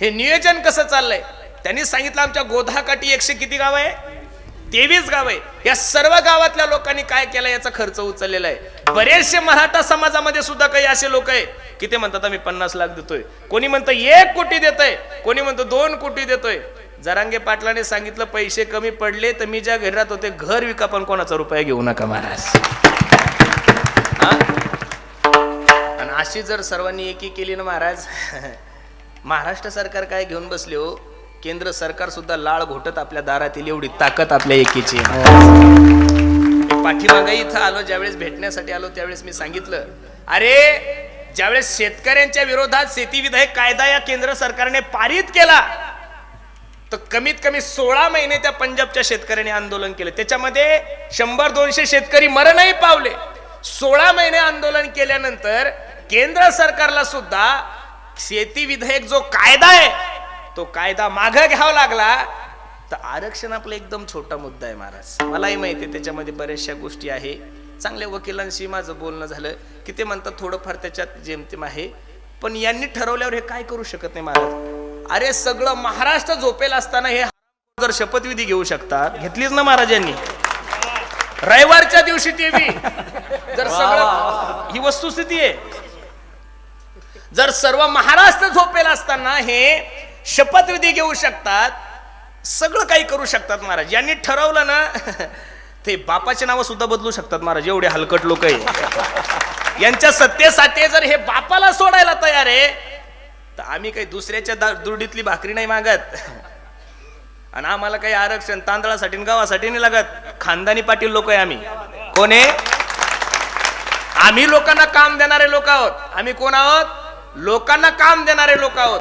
हे नियोजन कसं चाललंय? त्यांनी सांगितलं आमच्या गोधाकाठी एकशे किती गाव आहे? तेवीस गाव आहे. या सर्व गावातल्या लोकांनी काय केलं याचा खर्च उचललेला आहे. बरेचसे मराठा समाजामध्ये सुद्धा काही असे लोक आहे की ते म्हणतात आम्ही पन्नास लाख देतोय. कोणी म्हणतं एक कोटी देतोय. कोणी म्हणतं दोन कोटी देतोय. जरांगे पाटलाने सांगितलं पैसे कमी पडले तर मी ज्या घरी राहत होते घर विका पण कोणाचा रुपया घेऊ नका महाराज. आणि अशी जर सर्वांनी एकी केली ना महाराज महाराष्ट्र सरकार काय घेऊन बसले हो? केंद्र सरकार सुद्धा लाळ घोटत आपल्या दारातील एवढी ताकद आपल्या एकीची. आहे इथं आलो ज्यावेळेस भेटण्यासाठी आलो त्यावेळेस मी सांगितलं अरे ज्यावेळेस शेतकऱ्यांच्या विरोधात शेती विधायक कायदा या केंद्र सरकारने पारित केला तर कमीत कमी सोळा महिने त्या पंजाबच्या शेतकऱ्यांनी आंदोलन केलं. त्याच्यामध्ये शंभर दोनशे शेतकरी मरणही पावले. सोळा महिने आंदोलन केल्यानंतर केंद्र सरकारला सुद्धा शेती विधेयक जो कायदा आहे तो कायदा माग घ्यावा लागला तर आरक्षण आपला एकदम छोटा मुद्दा आहे महाराज. मलाही माहिती आहे त्याच्यामध्ये बऱ्याचशा गोष्टी आहे. चांगल्या वकिलांशी माझं बोलणं झालं की ते म्हणतात थोडंफार त्याच्यात जेमतेम आहे. पण यांनी ठरवल्यावर हे काय करू शकत नाही महाराज? अरे सगळं महाराष्ट्र झोपेल असताना हे जर शपथविधी घेऊ शकतात घेतलीच ना महाराजांनी रविवारच्या दिवशी ते बी जर सगळं ही वस्तुस्थिती आहे. जर सर्व महाराष्ट्र झोपेल असताना हे शपथविधी घेऊ शकतात सगळं काही करू शकतात महाराज. यांनी ठरवलं ना ते बापाचे नावं सुद्धा बदलू शकतात महाराज एवढे हलकट लोक आहे यांच्या सत्तेसाठी जर हे बापाला सोडायला तयार आहे तर आम्ही काही दुसऱ्याच्या दा- दुर्डीतली भाकरी नाही मागत. आणि आम्हाला काही आरक्षण तांदळासाठी गावासाठी गव्हासाठी नाही लागत. खानदानी पाटील लोक आहे आम्ही. कोण आहे? आम्ही लोकांना काम देणारे लोक आहोत. आम्ही कोण आहोत? लोकांना काम देणारे लोक आहोत.